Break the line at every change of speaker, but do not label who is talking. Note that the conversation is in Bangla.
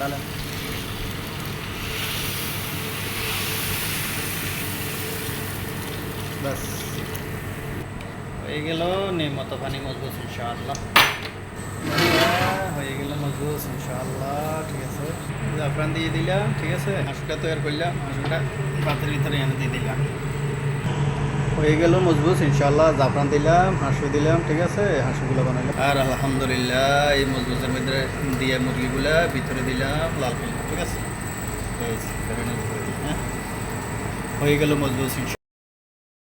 চালেন ব্যাস। হয়ে গেল নির্মত পানি মজবুত, ইনশাআল্লাহ। হয়ে গেল মজবুত, ইনশাআল্লাহ, ঠিক আছে। জাফরান দিয়ে দিলাম, ঠিক আছে। হাঁসটা তৈরি করলাম হাঁসটা পাত্রের ভিতরে এনে দিয়ে দিলাম। হয়ে গেল মজবুত ইনশাল্লাহ জাফরান দিলাম, হাঁসু দিলাম, ঠিক আছে? হাঁসুগুলো বানাইলাম। আর আলহামদুলিল্লাহ, এই মজবুতের মধ্যে দিয়ে মুরগিগুলা ভিতরে দিলাম, লাল ঠিক আছে? হ্যাঁ হয়ে গেল মজবুত